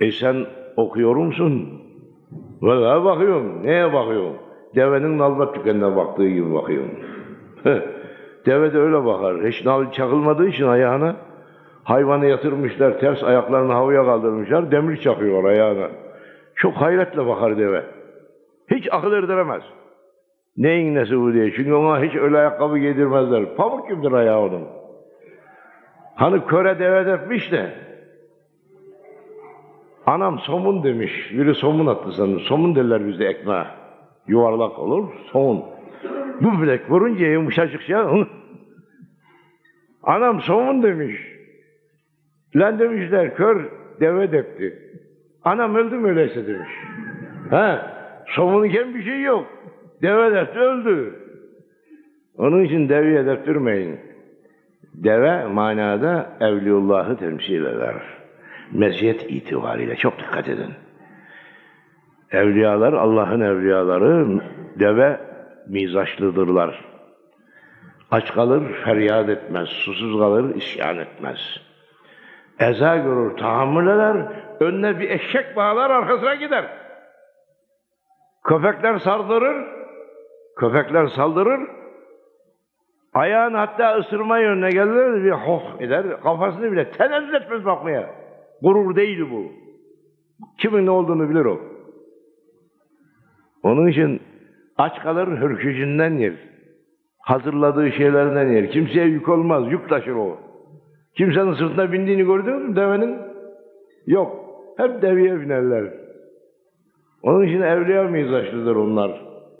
E sen okuyor musun? Valla bakıyorum. Neye bakıyorum? Devenin nalbat tükenine baktığı gibi bakıyorum. Deve de öyle bakar. Hiç nal çakılmadığı için ayağına hayvanı yatırmışlar, ters ayaklarını havaya kaldırmışlar, demir çakıyor ayağına. Çok hayretle bakar deve. Hiç akıl erdiremez. Neyin nesi bu diye. Çünkü ona hiç öyle ayakkabı giydirmezler. Pamuk gibidir ayağı onun. Hani köre deve depmiş de Anam somun demiş. Biri somun attı sanırım. Somun derler bizde ekmeğe. Yuvarlak olur, somun. Bu bilek vurunca yumuşacık ya. Anam somun demiş. Lan demişler kör deve depti. Anam öldü mü öyleyse demiş. Ha, somun iken bir şey yok. Deve depti öldü. Onun için deveye deptirmeyin. Deve manada Evliyullah'ı temsil eder. Meziyet itibariyle çok dikkat edin. Evliyalar, Allah'ın evliyaları deve mizaçlıdırlar. Aç kalır, feryat etmez. Susuz kalır, isyan etmez. Eza görür, tahammül eder. Önüne bir eşek bağlar, arkasına gider. Köpekler saldırır, köpekler saldırır. Ayağını hatta ısırma yönüne gelir, bir hoh eder. Kafasını bile tenezzül etmez bakmaya. Gurur değil bu. Kimin ne olduğunu bilir o. Onun için aç kalır hürkücünden yer. Hazırladığı şeylerden yer. Kimseye yük olmaz, yük taşır o. Kimsenin sırtına bindiğini gördünüz mü devenin? Yok. Hep deveye binerler. Onun için evliya mizaçlıdır onlar.